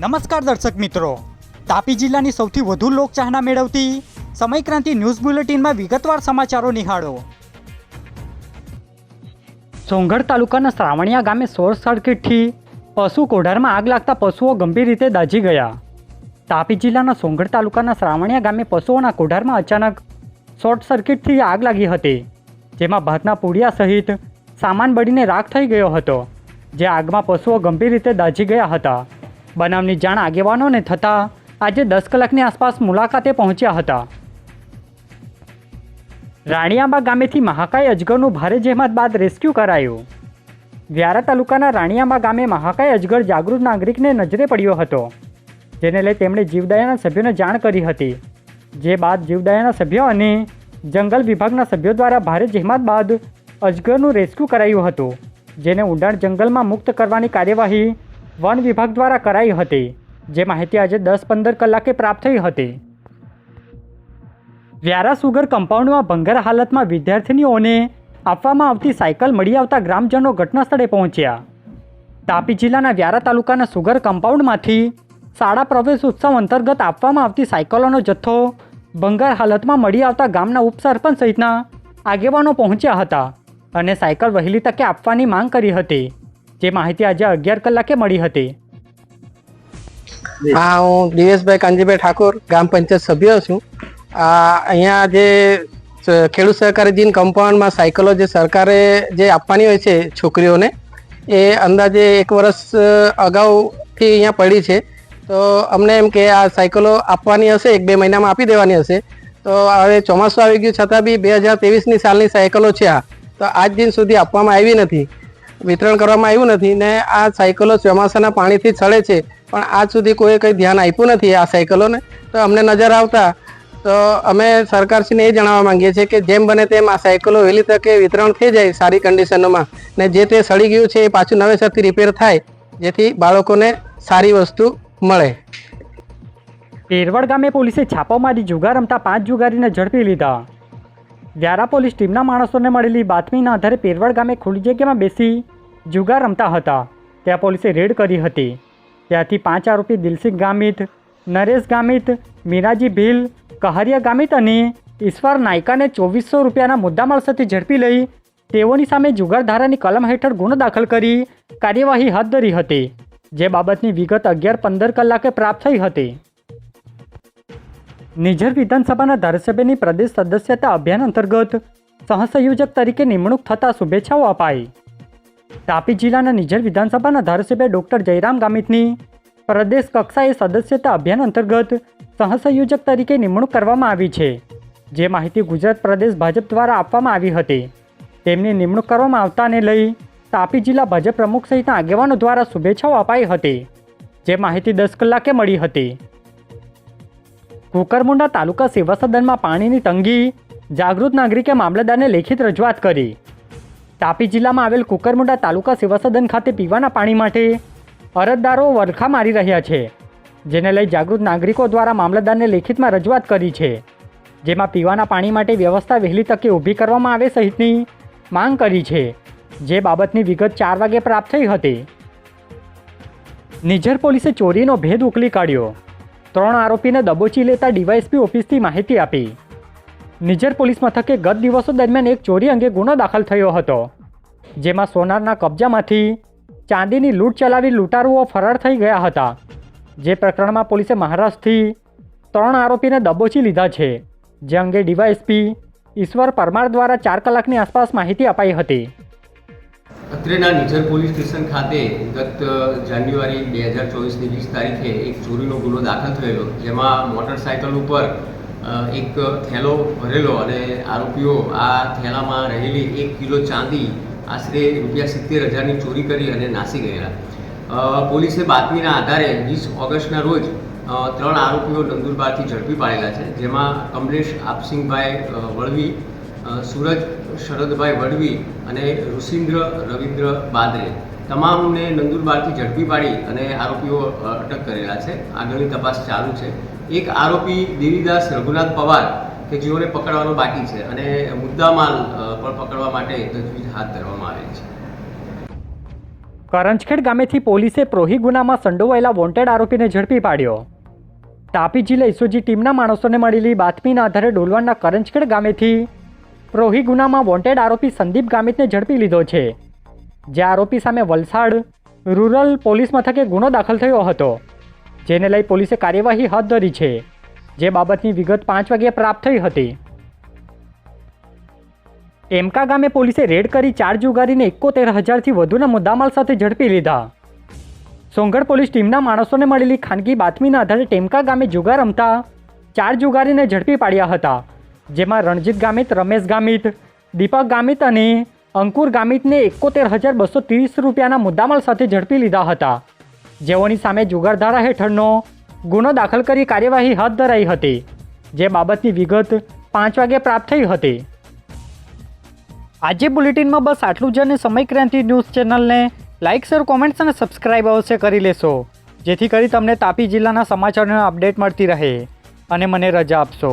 નમસ્કાર દર્શક મિત્રો. તાપી જિલ્લાની સૌથી વધુ લોકચાહના મેળવતી સમયક્રાંતિ ન્યૂઝ બુલેટિનમાં વિગતવાર સમાચારો નિહાળો. સોંગઢ તાલુકાના શ્રાવણિયા ગામે શોર્ટ સર્કિટથી પશુ કોઢારમાં આગ લાગતા પશુઓ ગંભીર રીતે દાઝી ગયા. તાપી જિલ્લાના સોંગઢ તાલુકાના શ્રાવણિયા ગામે પશુઓના કોઢારમાં અચાનક શોર્ટ સર્કિટથી આગ લાગી હતી, જેમાં ભાતના પૂડિયા સહિત સામાન બળીને રાખ થઈ ગયો હતો, જે આગમાં પશુઓ ગંભીર રીતે દાઝી ગયા હતા. બનાવની જાણ આગેવાનોને થતાં આજે દસ કલાકની આસપાસ મુલાકાતે પહોંચ્યા હતા. રાણીયાબા ગામેથી મહાકાય અજગરનું ભારે જહેમત બાદ રેસ્ક્યુ કરાયું. વ્યારા તાલુકાના રાણીયાબા ગામે મહાકાય અજગર જાગૃત નાગરિકને નજરે પડ્યો હતો, જેને લઈ તેમણે જીવદયાના સભ્યોને જાણ કરી હતી. જે બાદ જીવદયાના સભ્યો અને જંગલ વિભાગના સભ્યો દ્વારા ભારે જહેમત બાદ અજગરનું રેસ્ક્યુ કરાયું હતું, જેને ઊંડાણ જંગલમાં મુક્ત કરવાની કાર્યવાહી વન વિભાગ દ્વારા કરાઈ હતી, જે માહિતી આજે દસ પંદર કલાકે પ્રાપ્ત થઈ હતી. વ્યારા સુગર કમ્પાઉન્ડમાં ભંગાર હાલતમાં વિદ્યાર્થીનીઓને આપવામાં આવતી સાયકલ મળી આવતા ગ્રામજનો ઘટનાસ્થળે પહોંચ્યા. તાપી જિલ્લાના વ્યારા તાલુકાના સુગર કમ્પાઉન્ડમાંથી શાળા પ્રવેશ ઉત્સવ અંતર્ગત આપવામાં આવતી સાયકલોનો જથ્થો ભંગાર હાલતમાં મળી આવતા ગામના ઉપસરપંચ સહિતના આગેવાનો પહોંચ્યા હતા અને સાયકલ વહેલી તકે આપવાની માંગ કરી હતી. જે માહિતી આજે અગિયાર કલાકે મળી હતી. હા, હું દિવેશભાઈ કાંજીભાઈ ઠાકોર, ગ્રામ પંચાયત સભ્ય છું. આ, અહીંયા જે ખેડૂત સહકારી જીન કમ્પાઉન્ડમાં સાયકલો જે સરકારે જે આપવાની હોય છે છોકરીઓને, એ અંદાજે એક વર્ષ અગાઉથી અહીંયા પડી છે. તો અમને એમ કે આ સાયકલો આપવાની હશે, એક બે મહિનામાં આપી દેવાની હશે. તો હવે ચોમાસું આવી ગયું, છતાં બી બે હજાર ત્રેવીસની સાલની સાયકલો છે આ. તો આજ દિન સુધી આપવામાં આવી નથી. વિતરણ કરવામાં આવ્યું નથી ને આ સાયકલો ચોમાસાના પાણીથી છળે છે. પણ આજ સુધી કોઈ કંઈ ધ્યાન આપ્યું નથી આ સાયકલોને. તો અમને નજર આવતા, તો અમે સરકારશ્રીને એ જણાવવા માંગીએ છીએ કે જેમ બને તેમ આ સાયકલો વહેલી તકે વિતરણ થઈ જાય સારી કન્ડિશનોમાં. ને જે તે સડી ગયું છે એ પાછું નવેસરથી રિપેર થાય, જેથી બાળકોને સારી વસ્તુ મળે. પેરવડ ગામે પોલીસે છાપો મારી જુગાર રમતા પાંચ જુગારીને ઝડપી લીધા. વ્યારા પોલીસ ટીમના માણસોને મળેલી બાતમીના આધારે પેરવડ ગામે ખુલ્લી જગ્યામાં બેસી જુગાર રમતા હતા. ત્યાં પોલીસે રેડ કરી હતી. ત્યાંથી પાંચ આરોપી દિલસિંહ ગામિત, નરેશ ગામિત, મીરાજી ભીલ, કહારિયા ગામિત અને ઈશ્વર નાયકાને ચોવીસો રૂપિયાના મુદ્દામાલ સાથે ઝડપી લઈ તેઓની સામે જુગાર ધારાની કલમ હેઠળ ગુનો દાખલ કરી કાર્યવાહી હાથ ધરી હતી, જે બાબતની વિગત અગિયાર પંદર કલાકે પ્રાપ્ત થઈ હતી. નિઝર વિધાનસભાના ધારાસભ્યની પ્રદેશ સદસ્યતા અભિયાન અંતર્ગત સહસંયોજક તરીકે નિમણૂક થતા શુભેચ્છાઓ અપાઈ. તાપી જિલ્લાના નિઝર વિધાનસભાના ધારાસભ્ય ડોક્ટર જયરામ ગામિતની પ્રદેશ કક્ષાએ સદસ્યતા અભિયાન અંતર્ગત સહસંયોજક તરીકે નિમણૂક કરવામાં આવી છે, જે માહિતી ગુજરાત પ્રદેશ ભાજપ દ્વારા આપવામાં આવી હતી. તેમની નિમણૂક કરવામાં આવતાને લઈ તાપી જિલ્લા ભાજપ પ્રમુખ સહિતના આગેવાનો દ્વારા શુભેચ્છાઓ અપાઈ હતી, જે માહિતી દસ કલાકે મળી હતી. કુકરમુંડા તાલુકા સેવા સદનમાં પાણીની તંગી. જાગૃત નાગરિકે મામલતદારને લેખિત રજૂઆત કરી. તાપી જિલ્લામાં આવેલ કુકરમુંડા તાલુકા સેવા સદન ખાતે પીવાના પાણી માટે અરજદારો વરખા મારી રહ્યા છે, જેને લઈ જાગૃત નાગરિકો દ્વારા મામલતદારને લેખિતમાં રજૂઆત કરી છે. જેમાં પીવાના પાણી માટે વ્યવસ્થા વહેલી તકે ઊભી કરવામાં આવે સહિતની માંગ કરી છે, જે બાબતની વિગત ચાર વાગે પ્રાપ્ત થઈ હતી. નિઝર પોલીસે ચોરીનો ભેદ ઉકલી કાઢ્યો. ત્રણ આરોપીને દબોચી લેતા ડીવાયએસપી ઓફિસથી માહિતી આપી. નિજર પોલીસ મથકે ગત દિવસો દરમિયાન એક ચોરી અંગે ગુનો દાખલ થયો હતો. જેમાં સોનારના કબજામાંથી ચાંદીની લૂંટ ચલાવી લૂંટારુઓ ફરાર થઈ ગયા હતા. જે પ્રકરણમાં પોલીસે મહારાષ્ટ્રથી ત્રણ આરોપીને દબોચી લીધા છે, જે અંગે ડીવાયએસપી ઈશ્વર પરમાર દ્વારા ચાર કલાકની આસપાસ માહિતી અપાઈ હતી. અત્રેના નિઝર પોલીસ સ્ટેશન ખાતે ગત જાન્યુઆરી બે હજાર ચોવીસની વીસ તારીખે એક ચોરીનો ગુનો દાખલ થયેલો, જેમાં મોટરસાયકલ ઉપર એક થેલો ભરેલો અને આરોપીઓ આ થેલામાં રહેલી એક કિલો ચાંદી આશરે રૂપિયા સિત્તેર હજારની ચોરી કરી અને નાસી ગયેલા. પોલીસે બાતમીના આધારે વીસ ઓગસ્ટના રોજ ત્રણ આરોપીઓ નંદુરબારથી ઝડપી પાડેલા છે, જેમાં કમલેશ આપસિંગભાઈ વળવી સૂરજ શરદભાઈ વડવી અને ઋષિન્દ્ર રવિન્દ્ર બાદરે તમામને નંદુરબારથી ઝડપી પાડી અને આરોપીઓ અટક કરેલા છે. આગળની તપાસ ચાલુ છે. એક આરોપી દેવીદાસ રઘુનાથ પવાર કે જેઓને પકડવાનો બાકી છે અને મુદ્દામાલ પણ પકડવા માટે તજવીજ હાથ ધરવામાં આવેલ છે. કરંજખેડ ગામેથી પોલીસે પ્રોહી ગુનામાં સંડોવાયેલા વોન્ટેડ આરોપીને ઝડપી પાડ્યો. તાપી જિલ્લા ઇસોજી ટીમના માણસોને મળેલી બાતમીના આધારે ડોલવાણના કરંજખેડ ગામેથી પ્રોહી ગુનામાં વોન્ટેડ આરોપી સંદીપ ગામિતને ઝડપી લીધો છે. જે આરોપી સામે વલસાડ રૂરલ પોલીસ મથકે ગુનો દાખલ થયો હતો, જેને લઈ પોલીસે કાર્યવાહી હાથ ધરી છે, જે બાબતની વિગત પાંચ વાગ્યે પ્રાપ્ત થઈ હતી. એમકા ગામે પોલીસે રેડ કરી ચાર જુગારીને એકોતેર હજારથી વધુના મુદ્દામાલ સાથે ઝડપી લીધા. સોંગઢ પોલીસ ટીમના માણસોને મળેલી ખાનગી બાતમીના આધારે ટેમકા ગામે જુગાર રમતા ચાર જુગારીને ઝડપી પાડ્યા હતા. જેમાં રણજીત ગામિત, રમેશ ગામિત, દીપક ગામિત અને અંકુર ગામિતને એકોતેર હજાર બસો ત્રીસ રૂપિયાના મુદ્દામાલ સાથે ઝડપી લીધા હતા. જેઓની સામે જુગારધારા હેઠળનો ગુનો દાખલ કરી કાર્યવાહી હાથ ધરાઈ હતી, જે બાબતની વિગત પાંચ વાગે પ્રાપ્ત થઈ હતી. આજે બુલેટિનમાં બસ આટલું જ અને સમય ક્રાંતિ ન્યૂઝ ચેનલને લાઇક શેર, કોમેન્ટ્સ અને સબસ્ક્રાઇબ અવશ્ય કરી લેશો, જેથી કરી તમને તાપી જિલ્લાના સમાચારોનો અપડેટ મળતી રહે અને મને રજા આપશો.